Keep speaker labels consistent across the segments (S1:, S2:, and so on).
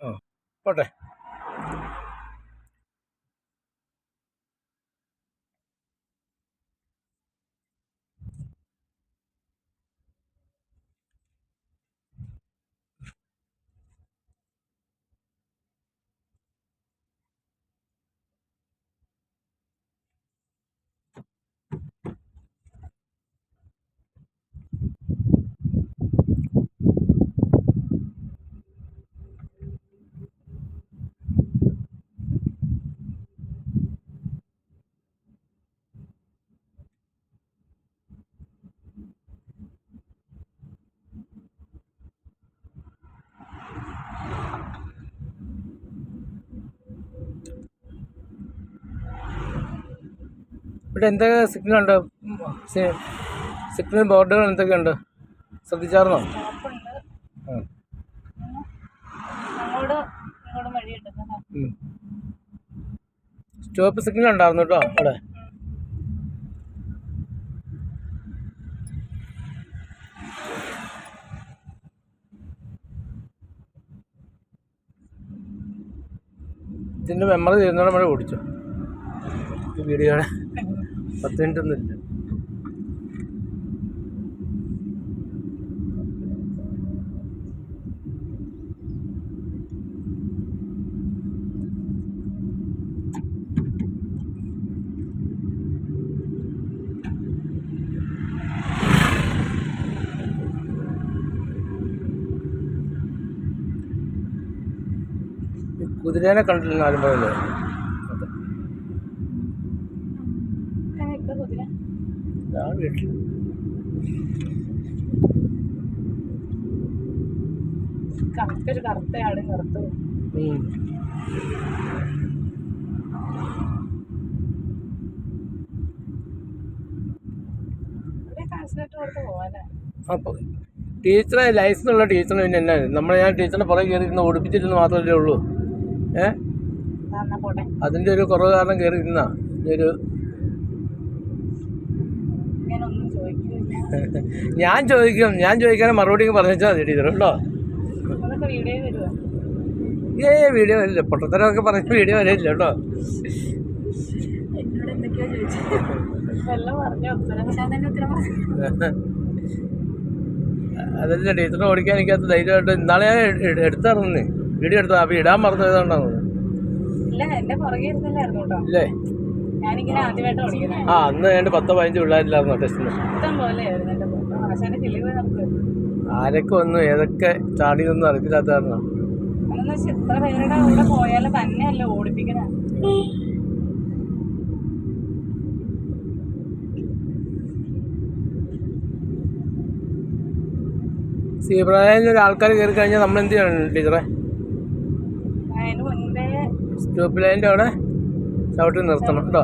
S1: ആ പോട്ടെ. ഇവിടെ എന്തൊക്കെ സിഗ്നൽ ഉണ്ട് സിഗ്നൽ ബോർഡുകൾ എന്തൊക്കെയുണ്ട്? ശ്രദ്ധിച്ചായിരുന്നോ?
S2: കേട്ടോ.
S1: സ്റ്റോപ്പ് സിഗ്നൽ ഉണ്ടായിരുന്നു കേട്ടോ അവിടെ. ഇതിന്റെ മെമ്മറി തീരുന്നോടെ മഴ ഓടിച്ചു. വീഡിയോയുടെ. പത്ത് മിനിറ്റ് ഒന്നുമില്ല കുതിരേനെ കണ്ടില്ല ആരും പറയല്ലേ അതെ
S2: ഞാൻ ഇവിടെ കുതിര കറുത്തയാണ് കറുത്ത്
S1: അപ്പോൾ ടീച്ചറെ ലൈസൻസ് ഉള്ള ടീച്ചറിന് പിന്നെ എന്നാ? നമ്മളെ ഞാൻ ടീച്ചറിന്റെ പുറകെ കയറി ഇരുന്ന് ഓടിപ്പിച്ചിരുന്ന് മാത്രമല്ലേ ഉള്ളൂ. ഏ?
S2: അതിന്റെ
S1: അതിന്റെ ഒരു കുറവ് കാരണം കയറി ഇരുന്നാ. ഒരു
S2: ഞാനൊന്നും ചോദിക്കില്ല.
S1: ഞാൻ ചോദിക്കും. ഞാൻ ചോദിക്കാൻ മറുപടി പറഞ്ഞാൽ മതി ടീച്ചർ കേട്ടോ ഏ വീഡിയോ വരില്ല. പൊട്ടത്തരമൊക്കെ പറഞ്ഞ വീഡിയോ വരില്ല കേട്ടോ. അതല്ല ടീച്ചറിനെ ഓടിക്കാൻ എനിക്കകത്ത് ധൈര്യമായിട്ട് ഇന്നാളെ ഞാൻ എടുത്തായിരുന്നേ. വീഡിയോ എടുത്താ അപ്പൊ ഇടാൻ
S2: ഇരുന്നില്ലായിരുന്നു കേട്ടോ.
S1: ഇല്ലേ? ആ അന്ന് വേണ്ട പത്തോ പതിനഞ്ച് പിള്ളേരില്ലായിരുന്നു ടെസ്റ്റിന് ആരൊക്കെ വന്നു? ഏതൊക്കെ ചാടിയൊന്നും അറിയത്തില്ലാത്ത കാരണം സീബ്രായിൽ ഒരു ആൾക്കാർ കയറി കഴിഞ്ഞാൽ നമ്മൾ എന്ത് ചെയ്യണം ടീച്ചറെ? സ്റ്റോപ്പ് ലൈനിന്റെ അവിടെ? ചവിട്ടി നിർത്തണം കേട്ടോ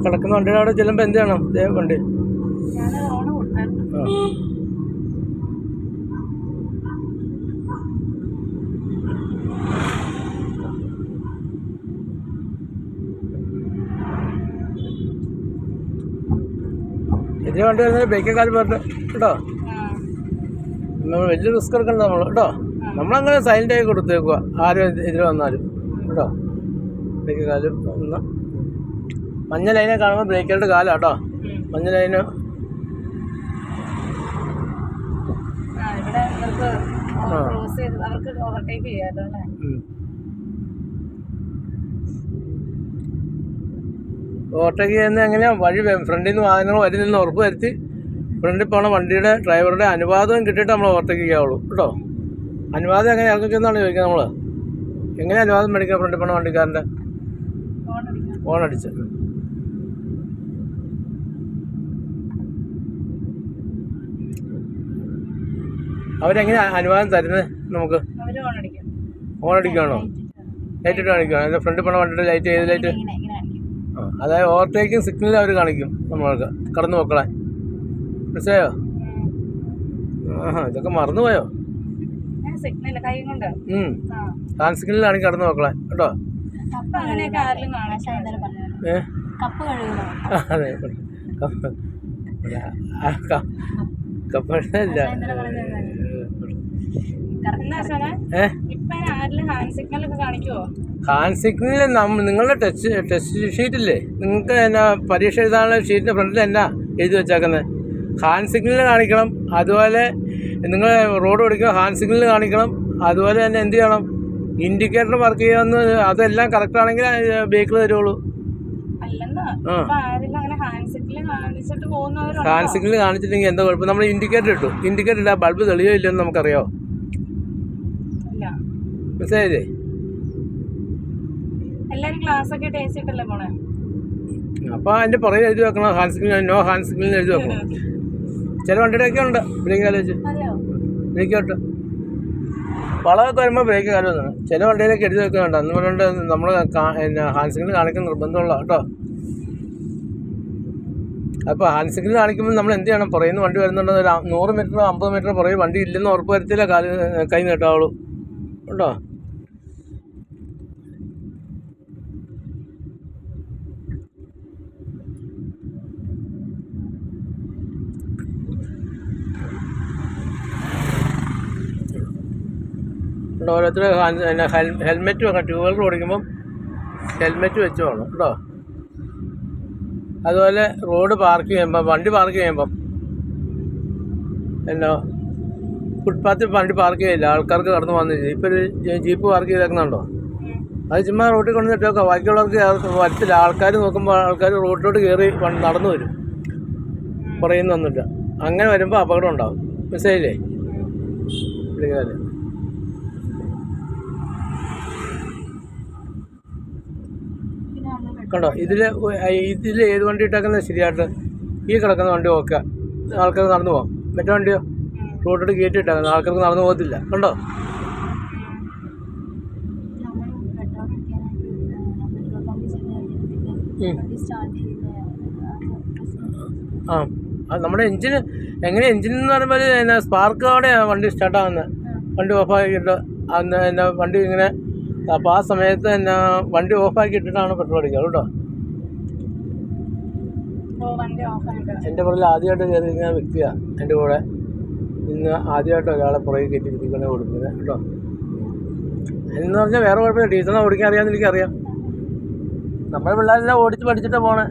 S1: അപ്പോൾ കിടക്കുന്ന വണ്ടിയുടെ അവിടെ ചെല്ലുമ്പോൾ എന്ത് ചെയ്യണം? ഇതേ വണ്ടി.
S2: ഞാൻ ഓണം കൊടുത്തായിരുന്നു
S1: ആ. ഇതിന് വണ്ടി വരുന്നത് ബൈക്ക് കാൽ പറഞ്ഞു കേട്ടോ? നമ്മൾ വലിയ റിസ്ക് എടുക്കണ്ട നമ്മൾ. കേട്ടോ? നമ്മളങ്ങനെ സൈലന്റ് ആയി കൊടുത്തേക്കുക ആരും ഇത് ഇതിൽ വന്നാലും. കേട്ടോ? ബ്രേക്ക് കാൽ ഒന്ന് മഞ്ഞ ലൈനെ കാണുമ്പോൾ ബ്രേക്കറുടെ കാലാ കേട്ടോ മഞ്ഞ ലൈന്.
S2: ഓവർടേക്ക്
S1: ചെയ്യുന്ന എങ്ങനെയാ? വഴി ഫ്രണ്ടിൽ നിന്ന് വാഹനങ്ങൾ വരുന്നില്ലെന്ന് ഉറപ്പ് വരുത്തി ഫ്രണ്ടിൽ പോണ വണ്ടിയുടെ ഡ്രൈവറുടെ അനുവാദം കിട്ടിയിട്ട് നമ്മൾ ഓവർടേക്ക് ചെയ്യാവുള്ളൂ. കേട്ടോ? അനുവാദം എങ്ങനെ ഇറങ്ങിച്ചെന്നാണ് ചോദിക്കുന്നത് നമ്മൾ എങ്ങനെ അനുവാദം മേടിക്കുക ഫ്രണ്ടിൽ പോണ വണ്ടിക്കാരന്റെ?
S2: ഫോൺ
S1: അടിച്ച്. അവരെങ്ങനെ അനുവാദം തരുന്നത് നമുക്ക്?
S2: അവർ ഓണടിക്കും.
S1: ഓൺ അടിക്കുകയാണോ ലൈറ്റ് ഇട്ട് കാണിക്കുകയാണ് എന്റെ ഫ്രണ്ട് പണം കണ്ടിട്ട് ലൈറ്റ് ഏത് ലൈറ്റ് ആ അതായത് ഓവർടേക്കിംഗ് സിഗ്നൽ അവർ കാണിക്കും നമ്മൾക്ക് കടന്നു നോക്കളെ മനസ്സിലായോ? ആഹാ ഇതൊക്കെ മറന്നുപോയോ? ഹാൻഡ് സിഗ്നലിലാണ് കടന്നു നോക്കളെ കേട്ടോ? അതെ കപ്പ- ആ,
S2: ഹാൻഡ് സിഗ്നൽ
S1: നിങ്ങളുടെ ടെസ്റ്റ് ടെസ്റ്റ് ഷീറ്റില്ലേ നിങ്ങൾക്ക് എന്നാ പരീക്ഷ എഴുതാനുള്ള ഷീറ്റിന്റെ ഫ്രണ്ടിൽ എന്നാ എഴുതി വെച്ചേക്കുന്നത് ഹാൻഡ് സിഗ്നൽ കാണിക്കണം. അതുപോലെ നിങ്ങൾ റോഡ് ഓടിക്കുമ്പോൾ ഹാൻഡ് സിഗ്നൽ കാണിക്കണം. അതുപോലെ തന്നെ എന്ത് ചെയ്യണം? ഇൻഡിക്കേറ്റർ വർക്ക് ചെയ്യാമെന്ന് അതെല്ലാം കറക്റ്റ് ആണെങ്കിൽ ബേക്കിൽ തരുള്ളൂ
S2: അല്ലെന്ന്?
S1: ആ.
S2: അങ്ങനെ ഹാൻഡ് സിഗ്നൽ
S1: കാണിച്ചിട്ടുണ്ടെങ്കിൽ എന്താ കുഴപ്പം? നമ്മൾ ഇൻഡിക്കേറ്റർ ഇട്ടു. ഇൻഡിക്കേറ്റർ ഇല്ല ബൾബ് തെളിയോ ഇല്ലെന്ന് നമുക്കറിയാമോ മനസ്സിലായില്ലേ?
S2: എല്ലാരും അതിന്റെ ഒക്കെ ടേസ്റ്റ് ഇട്ടല്ലേ പോണേ
S1: അപ്പോൾ അതിന്റെ പുറകെ എഴുതി വെക്കണം? Hand screen no hand signal എഴുതി വെക്കണം? ചില വണ്ടിയുടെയൊക്കെ ഉണ്ട്. ബ്രേക്ക്
S2: ആലോചിച്ച്
S1: ബ്രേക്ക് ഔട്ട് വളമൊക്കെ വരുമ്പോൾ ബ്രേക്ക് കാലം ചില വണ്ടിയിലൊക്കെ എഴുതി വെക്കുന്നുണ്ട് അന്ന് പറഞ്ഞുകൊണ്ട് നമ്മൾ പിന്നെ ഹാൻഡ് സിഗ്നൽ കാണിക്കാൻ നിർബന്ധമുള്ള കേട്ടോ. അപ്പോൾ ഹാൻഡ് സിഗ്നൽ കാണിക്കുമ്പോൾ നമ്മൾ എന്ത് ചെയ്യണം? പുറയിൽ നിന്ന് വണ്ടി വരുന്നുണ്ടെന്ന് ഒരു നൂറ് മീറ്റർ അമ്പത് മീറ്റർ പുറകെ വണ്ടി ഇല്ലെന്ന് ഉറപ്പ് വരുത്തില്ല കാൽ കൈ നീട്ടാവുള്ളൂ. കേട്ടോ ഇവിടെ ഓരോരുത്തർ പിന്നെ ഹെൽമെറ്റ് വെക്കണം. ടൂ വീലർ ഓടിക്കുമ്പം ഹെൽമെറ്റ് വെച്ച് വേണം കേട്ടോ. അതുപോലെ റോഡ് പാർക്ക് ചെയ്യുമ്പം വണ്ടി പാർക്ക് ചെയ്യുമ്പം എന്നോ ഫുട്പാത്തിൽ വണ്ടി പാർക്ക് ചെയ്യില്ല. ആൾക്കാർക്ക് കടന്നു വന്നില്ല. ഇപ്പം ഒരു ജീപ്പ് പാർക്ക് ചെയ്തേക്കുന്നുണ്ടോ? അത് ചുമ്മാ റോട്ടിൽ കൊണ്ട് നിട്ടൊക്കെ ബാക്കിയുള്ളവർക്ക് വരത്തില്ല. ആൾക്കാർ നോക്കുമ്പോൾ ആൾക്കാർ റോട്ടിലോട്ട് കയറി നടന്നു വരും. കുറയുന്നൊന്നുമില്ല അങ്ങനെ വരുമ്പോൾ അപകടം ഉണ്ടാവും. മനസ്സിലായില്ലേ? പുള്ളിക്കാരൻ കണ്ടോ? ഇതിൽ ഇതിൽ ഏത് വണ്ടി ഇട്ടേക്കുന്നത് ശരിയായിട്ട്? ഈ കിടക്കുന്ന വണ്ടി ഓക്കെ. ആൾക്കാർ നടന്നു പോകാം മറ്റേ വണ്ടിയോ? റോഡിട്ട് കയറ്റി ഇട്ടേക്കുന്നത് ആൾക്കാർക്ക് നടന്നു പോകത്തില്ല. കണ്ടോ? ആ. അത് നമ്മുടെ എഞ്ചിന് എങ്ങനെ എഞ്ചിൻ എന്ന് പറയുമ്പോൾ സ്പാർക്കോടെ വണ്ടി സ്റ്റാർട്ടാകുന്നത് വണ്ടി ഓഫാക്കിയിട്ട് അന്ന് എന്നാ വണ്ടി ഇങ്ങനെ അപ്പോൾ ആ സമയത്ത് തന്നെ വണ്ടി ഓഫാക്കി ഇട്ടിട്ടാണ് പെട്രോൾ അടിക്കുക കേട്ടോ? എന്റെ പുറകിൽ ആദ്യമായിട്ട് കയറിയിരിക്കുന്ന വ്യക്തിയാണ് എന്റെ കൂടെ. ഇന്ന് ആദ്യമായിട്ട് ഒരാളെ പുറകെ കയറ്റി ഇരിക്കുന്നത് കൊടുക്കുന്നത് കേട്ടോ? എന്ന് പറഞ്ഞാൽ വേറെ കുഴപ്പമില്ല ടീച്ചറിനെ ഓടിക്കാൻ അറിയാമെന്ന് എനിക്കറിയാം. നമ്മൾ പിള്ളേരെല്ലാം ഓടിച്ച് പഠിച്ചിട്ട് പോണേ.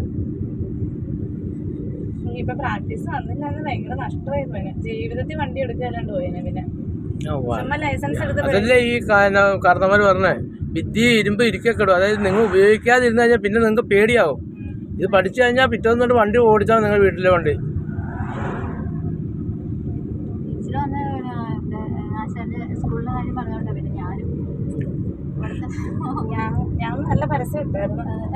S2: ഇപ്പൊ പ്രാക്ടീസ് വന്നില്ലാതെ ഭയങ്കര നഷ്ടമായി പോയിന് ജീവിതത്തിൽ വണ്ടി എടുക്കാല്ലാണ്ട് പോയിനെ പിന്നെ.
S1: അതല്ലേ ഈ കാരണവന്മാർ പറഞ്ഞേ? വിദ്യ ഇരുമ്പ് ഇരിക്കപ്പെടും അതായത് നിങ്ങൾ ഉപയോഗിക്കാതിരുന്ന കഴിഞ്ഞാൽ പിന്നെ നിങ്ങൾക്ക് പേടിയാവും. ഇത് പഠിച്ചു കഴിഞ്ഞാൽ പിറ്റേന്ന് തൊട്ട് വണ്ടി ഓടിച്ചാൽ നിങ്ങൾ വീട്ടിലെ വണ്ടി.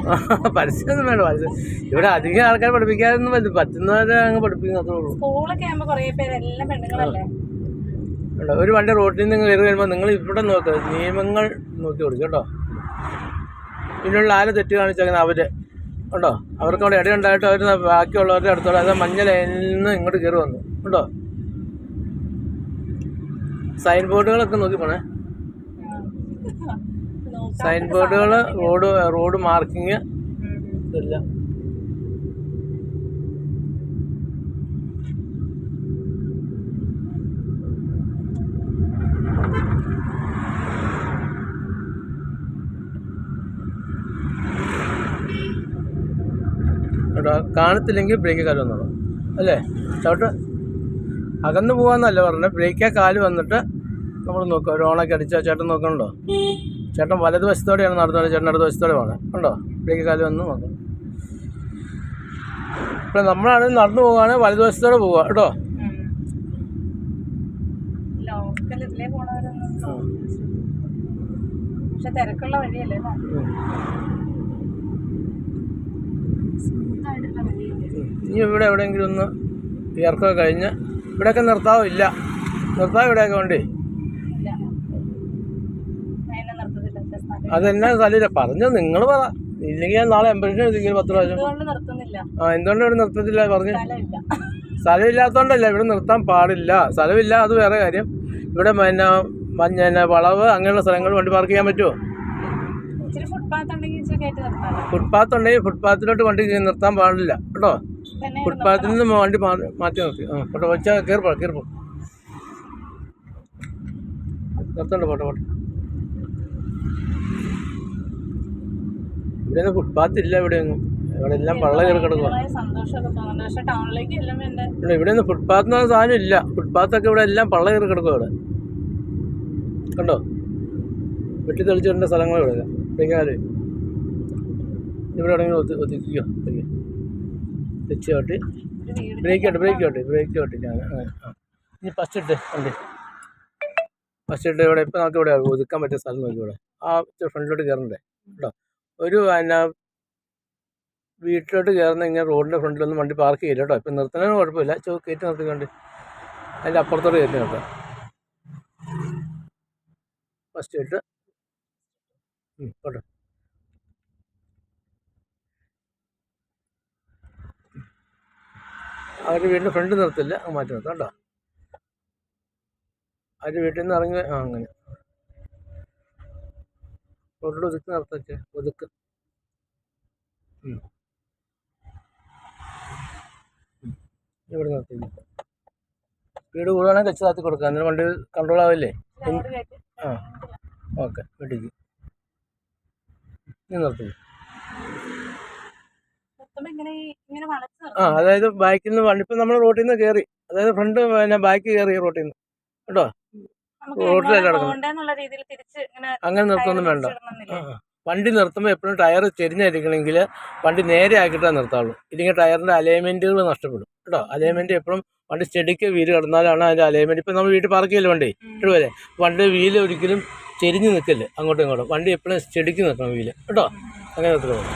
S1: പരസ്യമൊന്നും വേണ്ട പരസ്യം. ഇവിടെ അധികം ആൾക്കാർ പഠിപ്പിക്കാതൊന്നും പറ്റും പറ്റുന്നവരെ അങ്ങ് പഠിപ്പിക്കും അത്രേ ഉള്ളൂ.
S2: സ്കൂളൊക്കെ ആകുമ്പോൾ കുറേ പേരെല്ലാം പെണ്ണുങ്ങളല്ലേ?
S1: കേട്ടോ ഒരു വണ്ടി റോഡിൽ നിന്ന് കയറി വരുമ്പോൾ നിങ്ങൾ ഇവിടെ നോക്ക് നിയമങ്ങൾ നോക്കി കൊടുക്കും കേട്ടോ. ഇതിനുള്ള ആരെ തെറ്റ് കാണിച്ചേക്കുന്നത് അവർ കേട്ടോ അവർക്ക് അവിടെ ഇടയുണ്ടായിട്ട് അവർ ബാക്കിയുള്ളവരുടെ അടുത്തോളം അത് മഞ്ഞ ലൈനിൽ നിന്ന് ഇങ്ങോട്ട് കയറി വന്നു. കേട്ടോ സൈൻ ബോർഡുകളൊക്കെ നോക്കി പോണേ. സൈൻ ബോർഡുകൾ റോഡ് റോഡ് മാർക്കിങ് ഇതെല്ലാം. കേട്ടോ കാണത്തില്ലെങ്കിൽ ബ്രേക്ക് കാൽ വന്നോളൂ. അല്ലേ? ചവിട്ട്. അകന്ന് പോകാന്നല്ല പറഞ്ഞത്. ബ്രേക്കേ കാൽ വന്നിട്ട് നമ്മൾ നോക്കുക ഒരു ഓണൊക്കെ അടിച്ചാൽ ചേട്ടൻ നോക്കണുണ്ടോ? ചേട്ടൻ വലത് വശത്തോടെയാണ് നടന്നത്. ചേട്ടൻ ഇടത് വശത്തോടെ പോകണം ഉണ്ടോ? ബ്രേക്ക് കാൽ വന്ന് നോക്കണം ഇപ്പം നമ്മളാണ് നടന്നു പോവുകയാണെങ്കിൽ വലതുവശത്തോടെ പോവുക കേട്ടോ.
S2: പക്ഷെ തിരക്കുള്ള വഴിയല്ലേ അല്ലേ
S1: ഉം.
S2: സ്മൂത്തായിട്ടുള്ള വഴിയല്ലേ
S1: ഇനി ഇവിടെ എവിടെയെങ്കിലും ഒന്ന് ഇറക്കമൊക്കെ കഴിഞ്ഞ് ഇവിടെയൊക്കെ നിർത്താവോ ഇല്ല. നിർത്താവോ ഇവിടെയൊക്കെ
S2: ഉണ്ടേ
S1: അതെന്നെ സ്ഥലമില്ല. പറഞ്ഞു നിങ്ങൾ പറ. ഇല്ലെങ്കിൽ ഞാൻ നാളെ എംബുലൻസ് എത്തിക്കും പത്ത് പ്രാവശ്യം. ആ എന്തുകൊണ്ട് ഇവിടെ നിർത്തത്തില്ല? പറഞ്ഞു.
S2: സ്ഥലമില്ല.
S1: സ്ഥലമില്ലാത്തതുകൊണ്ടല്ല ഇവിടെ നിർത്താൻ പാടില്ല. സ്ഥലമില്ല അത് വേറെ കാര്യം. ഇവിടെ പിന്നെ പിന്നെ വളവ് അങ്ങനെയുള്ള സ്ഥലങ്ങൾ വണ്ടി പാർക്ക് ചെയ്യാൻ പറ്റുമോ?
S2: ഫുട്പാത്ത് ഉണ്ടെങ്കിൽ
S1: ഫുട്പാത്തിലോട്ട് വണ്ടി നിർത്താൻ പാടില്ല. കേട്ടോ? ഫുട്പാത്തിൽ നിന്ന് വണ്ടി മാറ്റി നിർത്തി. ആ പോട്ടെ വെച്ചാൽ കയറിപ്പോ കയറിപ്പോ നിർത്തണ്ട പോട്ടെ പോട്ടെ. ഇവിടെ ഒന്നും ഫുട്പാത്ത് ഇല്ല ഇവിടെ ഒന്നും ഇവിടെ എല്ലാം പള്ള കയറി കിടക്കുക ഇവിടെ നിന്ന് ഒന്നും ഫുട്പാത്ത് എന്ന സാധനം ഇല്ല. ഫുട്പാത്തൊക്കെ ഇവിടെ എല്ലാം പള്ള കയറി കിടക്കുക ഇവിടെ. കണ്ടോ? വെട്ടി തെളിച്ചിടേണ്ട സ്ഥലങ്ങൾ ഇവിടെ. ഇവിടേക്കാൽ ഇവിടെ എവിടെയെങ്കിലും ഒത്തി ഒത്തിക്കോ പിന്നെ. തെച്ച് break out break out break out ഞാൻ ഇനി ഫസ്റ്റ് ഇട്ട് ഉണ്ട് ഫസ്റ്റ് ഇട്ട് ഇവിടെ ഇപ്പം നമുക്ക് ഇവിടെ ഒതുക്കാൻ പറ്റിയ സ്ഥലം നോക്കി ഇവിടെ. ആ ഫ്രണ്ടിലോട്ട് കയറണ്ടേ? കേട്ടോ? ഒരു പിന്നെ വീട്ടിലോട്ട് കയറുന്ന ഇങ്ങനെ റോഡിന്റെ ഫ്രണ്ടിലൊന്നും വണ്ടി പാർക്ക് ചെയ്യില്ല കേട്ടോ. ഇപ്പം നിർത്തണതിന് കുഴപ്പമില്ല. ചോ കയറ്റി നിർത്തിക്കൊണ്ട് അതിന്റെ അപ്പുറത്തോട്ട് കയറ്റി നിർത്താം. ഫസ്റ്റ് ഇട്ട്. ഉം, അവരുടെ വീടിന്റെ ഫ്രണ്ട് നിർത്തില്ല മാറ്റി നിർത്താം കേട്ടോ. അവരുടെ വീട്ടിൽ നിന്ന് ഇറങ്ങി ആ അങ്ങനെ. റോഡിൽ ഒതുക്കി നിർത്തച്ചേ ഒതുക്ക്. ഇവിടെ നിർത്തി. സ്പീഡ് കൂടുകയാണെങ്കിൽ വെച്ച് താത്തി കൊടുക്കുക അന്നേരം വണ്ടി കൺട്രോൾ ആവില്ലേ? ആ ഓക്കെ വീട്ടിലേക്ക് നീ നിർത്തി
S2: നിർത്തുമ്പോൾ ഇങ്ങനെ ഈ- ഇങ്ങനെ വളച്ച്
S1: ആ അതായത് ബാക്കിൽ നിന്ന് വണ്ടി ഇപ്പം നമ്മൾ റോട്ടിൽ നിന്ന് കയറി അതായത് ഫ്രണ്ട് പിന്നെ ബാക്ക് കയറി റോട്ടിൽ നിന്ന് കേട്ടോ?
S2: റോട്ടിലായിട്ട്
S1: കിടക്കുന്നത്. അങ്ങനെ നിർത്തൊന്നും വേണ്ട. വണ്ടി നിർത്തുമ്പോൾ എപ്പോഴും ടയർ ചെരിഞ്ഞിരിക്കണമെങ്കിൽ വണ്ടി നേരെ ആക്കിയിട്ടേ നിർത്താവുള്ളൂ. ഇല്ലെങ്കിൽ ടയറിന്റെ അലൈൻമെന്റുകൾ നഷ്ടപ്പെടും. കേട്ടോ? അലൈൻമെന്റ് എപ്പോഴും വണ്ടി സ്റ്റഡിക്ക് വീൽ കിടന്നാലാണ് അതിന്റെ അലൈൻമെന്റ്. ഇപ്പം നമ്മൾ വീട്ടിൽ പാർക്ക് ചെയ്യില്ല വണ്ടി ഇട്ടുപോലെ വണ്ടി വീൽ ഒരിക്കലും ചെരിഞ്ഞ് നിൽക്കില്ല. അങ്ങോട്ടും ഇങ്ങോട്ടും. വണ്ടി എപ്പോഴും സ്റ്റഡിക്ക് നിൽക്കണം വീൽ. കേട്ടോ? അങ്ങനെ നിർത്തണം